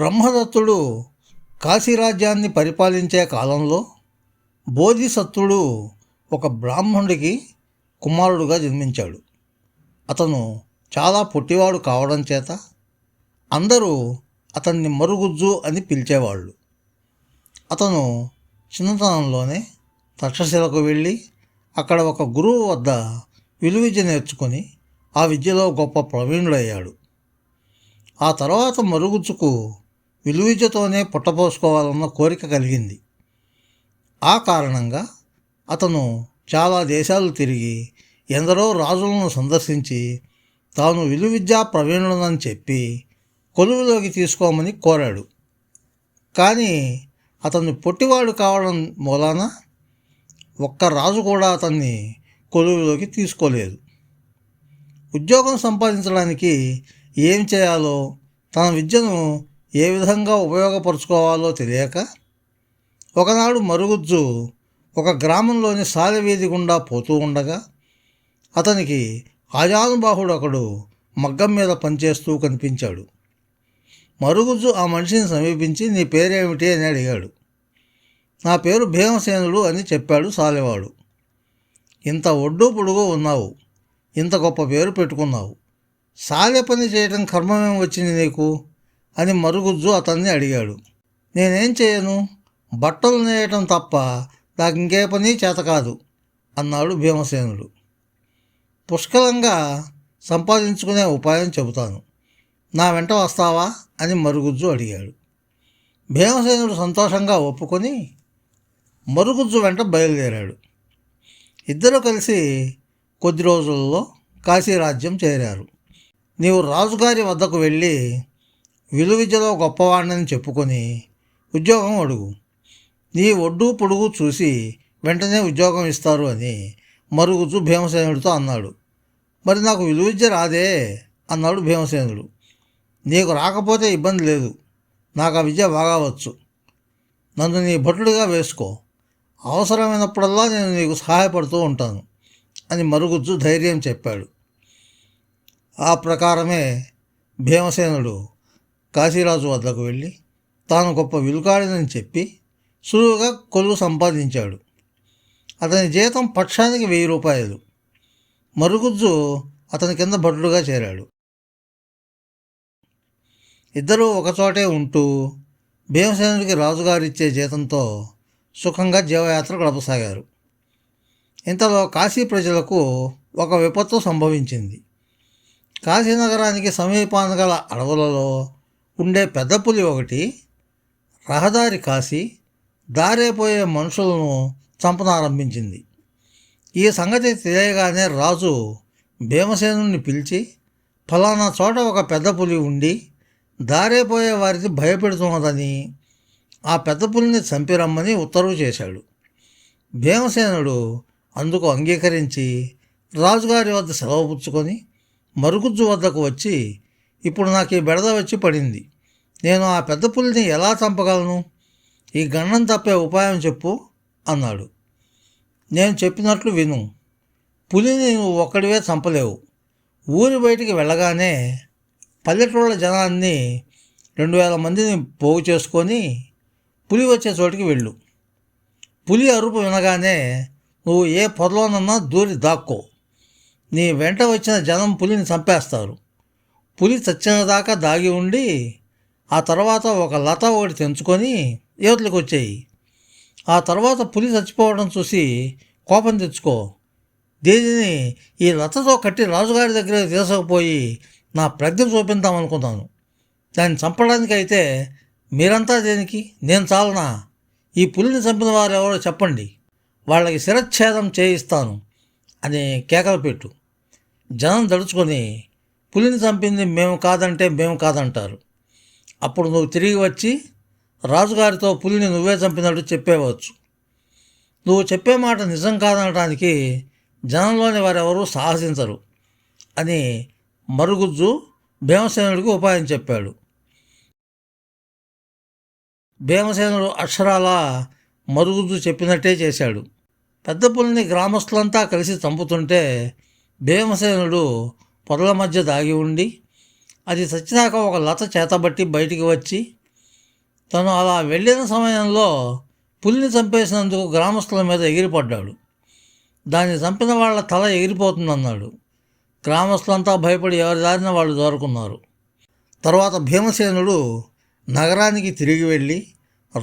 బ్రహ్మదత్తుడు కాశీరాజ్యాన్ని పరిపాలించే కాలంలో బోధిసత్వుడు ఒక బ్రాహ్మణుడికి కుమారుడుగా జన్మించాడు. అతను చాలా పొట్టివాడు కావడం చేత అందరూ అతన్ని మరుగుజ్జు అని పిలిచేవాళ్ళు. అతను చిన్నతనంలోనే తక్షశిలకు వెళ్ళి అక్కడ ఒక గురువు వద్ద విలువిద్య నేర్చుకొని ఆ విద్యలో గొప్ప ప్రవీణుడయ్యాడు. ఆ తర్వాత మరుగుజ్జుకు విలువిద్యతోనే పుట్టపోసుకోవాలన్న కోరిక కలిగింది. ఆ కారణంగా అతను చాలా దేశాలు తిరిగి ఎందరో రాజులను సందర్శించి తాను విలువిద్యా ప్రవీణుడనని చెప్పి కొలువులోకి తీసుకోమని కోరాడు. కానీ అతను పొట్టివాడు కావడం మూలాన ఒక్క రాజు కూడా అతన్ని కొలువులోకి తీసుకోలేదు. ఉద్యోగం సంపాదించడానికి ఏం చేయాలో తన విద్యను ఏ విధంగా ఉపయోగపరుచుకోవాలో తెలియక ఒకనాడు మరుగుజ్జు ఒక గ్రామంలోని సాలవీధి గుండా పోతూ ఉండగా అతనికి ఆజానుబాహుడు ఒకడు మగ్గం మీద పనిచేస్తూ కనిపించాడు. మరుగుజ్జు ఆ మనిషిని సమీపించి నీ పేరేమిటి? అని అడిగాడు. నా పేరు భీమసేనుడు అని చెప్పాడు సాలెవాడు. ఇంత ఒడ్డు పొడుగు ఉన్నావు ఇంత గొప్ప పేరు పెట్టుకున్నావు. సాలె పని చేయడం కర్మమేం వచ్చింది నీకు? అని మరుగుజ్జు అతన్ని అడిగాడు. నేనేం చేయను? బట్టలు నేయటం తప్ప నాకు ఇంకే పని చేత కాదు అన్నాడు భీమసేనుడు. పుష్కలంగా సంపాదించుకునే ఉపాయం చెబుతాను. నా వెంట వస్తావా? అని మరుగుజ్జు అడిగాడు. భీమసేనుడు సంతోషంగా ఒప్పుకొని మరుగుజ్జు వెంట బయలుదేరాడు. ఇద్దరు కలిసి కొద్ది రోజుల్లో కాశీరాజ్యం చేరారు. నీవు రాజుగారి వద్దకు వెళ్ళి విలు విద్యలో గొప్పవాడిని చెప్పుకొని ఉద్యోగం అడుగు. నీ ఒడ్డు పొడుగు చూసి వెంటనే ఉద్యోగం ఇస్తారు అని మరుగుజ్జు భీమసేనుడితో అన్నాడు. మరి నాకు విలువిద్య రాదే అన్నాడు భీమసేనుడు. నీకు రాకపోతే ఇబ్బంది లేదు. నాకు ఆ విద్య బాగా వచ్చు. నన్ను నీ భటుడిగా వేసుకో. అవసరమైనప్పుడల్లా నేను నీకు సహాయపడుతూ ఉంటాను అని మరుగుజ్జు ధైర్యం చెప్పాడు. ఆ ప్రకారమే భీమసేనుడు కాశీరాజు వద్దకు వెళ్ళి తాను గొప్ప విలుకాడినని చెప్పి సులువుగా కొలువు సంపాదించాడు. అతని జీతం పక్షానికి వెయ్యి రూపాయలు. మరుగుజ్జు అతని కింద భటుడుగా చేరాడు. ఇద్దరూ ఒకచోటే ఉంటూ భీమసేనుడికి రాజుగారిచ్చే జీతంతో సుఖంగా జీవయాత్ర గడపసాగారు. ఇంతలో కాశీ ప్రజలకు ఒక విపత్తు సంభవించింది. కాశీనగరానికి సమీపాన గల అడవులలో ఉండే పెద్ద పులి ఒకటి రహదారి కాసి దారేపోయే మనుషులను చంపనారంభించింది. ఈ సంగతి తెలియగానే రాజు భీమసేనుని పిలిచి ఫలానా చోట ఒక పెద్ద పులి ఉండి దారేపోయే వారికి భయపెడుతున్నదని ఆ పెద్ద పులిని చంపిరమ్మని ఉత్తర్వు చేశాడు. భీమసేనుడు అందుకు అంగీకరించి రాజుగారి వద్ద సెలవు పుచ్చుకొని మరుగుజ్జు వద్దకు వచ్చి ఇప్పుడు నాకు ఈ బెడద వచ్చి పడింది. నేను ఆ పెద్ద పులిని ఎలా చంపగలను? ఈ గండం తప్పే ఉపాయం చెప్పు అన్నాడు. నేను చెప్పినట్లు విను. పులిని నువ్వు ఒక్కడివే చంపలేవు. ఊరి బయటికి వెళ్ళగానే పల్లెటూళ్ళ జనాన్ని రెండు వేల మందిని పోగు చేసుకొని పులి వచ్చే చోటికి వెళ్ళు. పులి అరుపు వినగానే నువ్వు ఏ పొరలోనన్నా దూరి దాక్కో. నీ వెంట వచ్చిన జనం పులిని చంపేస్తారు. పులి చచ్చిన దాకా దాగి ఉండి ఆ తర్వాత ఒక లత ఒకటి తెంచుకొని యువతలకు వచ్చాయి. ఆ తర్వాత పులి చచ్చిపోవడం చూసి కోపం తెచ్చుకో. దీనిని? ఈ లతతో కట్టి రాజుగారి దగ్గర తీసుకుపోయి నా ప్రజ్ఞ చూపిందామనుకున్నాను దాన్ని చంపడానికి అయితే మీరంతా దేనికి? నేను చాలనా? ఈ పులిని చంపిన వారు ఎవరో చెప్పండి. వాళ్ళకి శిరచ్ఛేదం చేయిస్తాను అని కేకలు పెట్టు. జనం దడుచుకొని పులిని చంపింది మేము కాదంటే మేము కాదంటారు. అప్పుడు నువ్వు తిరిగి వచ్చి రాజుగారితో పులిని నువ్వే చంపినట్టు చెప్పేవచ్చు. నువ్వు చెప్పే మాట నిజం కాదనడానికి జనంలోని వారెవరూ సాహసించరు అని మరుగుజ్జు భీమసేనుడికి ఉపాయం చెప్పాడు. భీమసేనుడు అక్షరాల మరుగుజ్జు చెప్పినట్టే చేశాడు. పెద్ద పులిని గ్రామస్తులంతా కలిసి చంపుతుంటే భీమసేనుడు పొదల మధ్య దాగి ఉండి అది చచ్చినాక ఒక లత చేతబట్టి బయటికి వచ్చి తను అలా వెళ్ళిన సమయంలో పులిని చంపేసినందుకు గ్రామస్తుల మీద ఎగిరిపడ్డాడు. దాన్ని చంపిన వాళ్ళ తల ఎగిరిపోతుందన్నాడు. గ్రామస్తులంతా భయపడి ఎవరి దారిన వాళ్ళు దోరుకున్నారు. తర్వాత భీమసేనుడు నగరానికి తిరిగి వెళ్ళి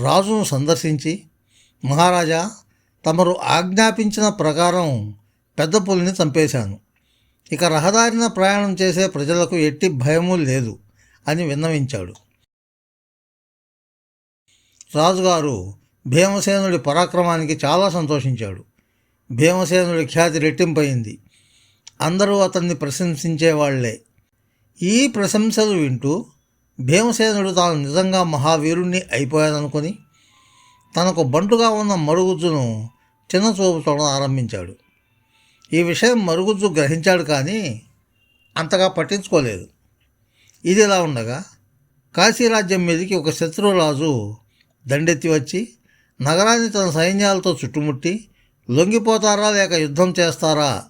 రాజును సందర్శించి మహారాజా తమరు ఆజ్ఞాపించిన ప్రకారం పెద్ద పులిని చంపేశాను. ఇక రహదారిన ప్రయాణం చేసే ప్రజలకు ఎట్టి భయము లేదు అని విన్నవించాడు. రాజుగారు భీమసేనుడి పరాక్రమానికి చాలా సంతోషించాడు. భీమసేనుడి ఖ్యాతి రెట్టింపయింది. అందరూ అతన్ని ప్రశంసించేవాళ్ళే. ఈ ప్రశంసలు వింటూ భీమసేనుడు తాను నిజంగా మహావీరుణ్ణి అయిపోయాడనుకొని తనకు బంటుగా ఉన్న మరుగుజ్జును చిన్నచూపు చూడడం ఆరంభించాడు. ఈ విషయం మరుగుజ్జు గ్రహించాడు కానీ అంతగా పట్టించుకోలేదు. ఇది ఇలా ఉండగా కాశీరాజ్యం మీదకి ఒక శత్రురాజు దండెత్తి వచ్చి నగరాన్ని తన సైన్యాలతో చుట్టుముట్టి లొంగిపోతారా లేక యుద్ధం చేస్తారా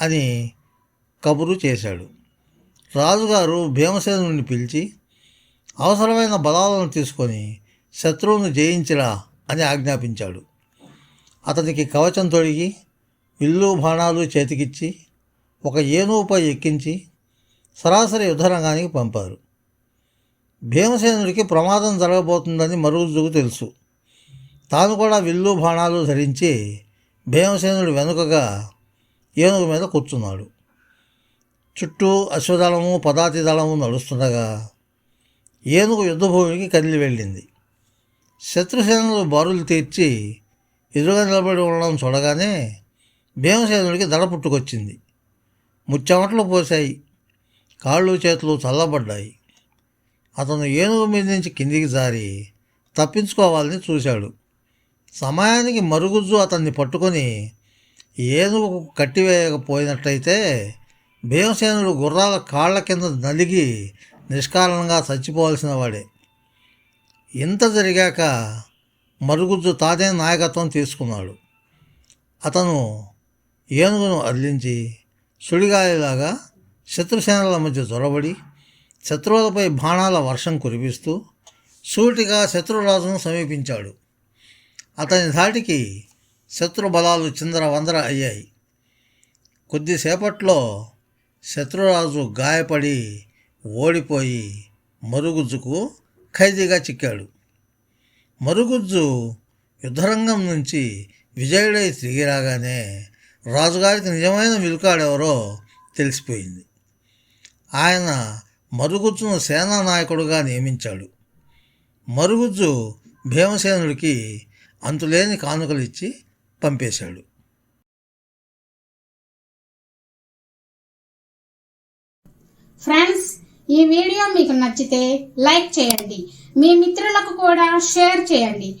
అని కబురు చేశాడు. రాజుగారు భీమసేనుని పిలిచి అవసరమైన బలాలను తీసుకొని శత్రువును జయించిరా అని ఆజ్ఞాపించాడు. అతనికి కవచం తొడిగి ఇల్లు బాణాలు చేతికిచ్చి ఒక ఏనుగుపై ఎక్కించి సరాసరి యుద్ధరంగానికి పంపారు. భీమసేనుడికి ప్రమాదం జరగబోతుందని మరుగుజుకు తెలుసు. తాను కూడా విల్లు బాణాలు ధరించి భీమసేనుడు వెనుకగా ఏనుగు మీద కూర్చున్నాడు. చుట్టూ అశ్వదళము పదాతి దళము నడుస్తుండగా ఏనుగు యుద్ధభూమికి కదిలి వెళ్ళింది. శత్రుసేనలు బారులు తీర్చి ఎదురుగా నిలబడి ఉండడం చూడగానే భీమసేనుడికి దడ పుట్టుకొచ్చింది. ముచ్చెమటలు పోశాయి. కాళ్ళు చేతులు చల్లబడ్డాయి. అతను ఏనుగు మీద నుంచి కిందికి జారి తప్పించుకోవాలని చూశాడు. సమయానికి మరుగుజ్జు అతన్ని పట్టుకొని ఏనుగు కట్టివేయకపోయినట్లయితే భీమసేనుడు గుర్రాల కాళ్ళ కింద నలిగి నిష్కారణంగా చచ్చిపోవాల్సిన వాడే. ఇంత జరిగాక మరుగుజ్జు తానే నాయకత్వం తీసుకున్నాడు. అతను ఏనుగును అదిలించి సుడిగాలిలాగా శత్రుసేనల మధ్య చొరబడి శత్రువులపై బాణాల వర్షం కురిపిస్తూ సూటిగా శత్రురాజును సమీపించాడు. అతని ధాటికి శత్రు బలాలు చిందర వందర అయ్యాయి. కొద్దిసేపట్లో శత్రురాజు గాయపడి ఓడిపోయి మరుగుజ్జుకు ఖైదీగా చిక్కాడు. మరుగుజ్జు యుద్ధరంగం నుంచి విజయుడై తిరిగి రాగానే రాజుగారికి నిజమైన విలుకాడెవరో తెలిసిపోయింది. ఆయన మరుగుజ్జును సేనా నాయకుడుగా నియమించాడు. మరుగుజ్జు భీమసేనుడికి అంతులేని కానుకలు ఇచ్చి పంపేశాడు. ఫ్రెండ్స్ ఈ వీడియో మీకు నచ్చితే లైక్ చేయండి. మీ మిత్రులకు కూడా షేర్ చేయండి.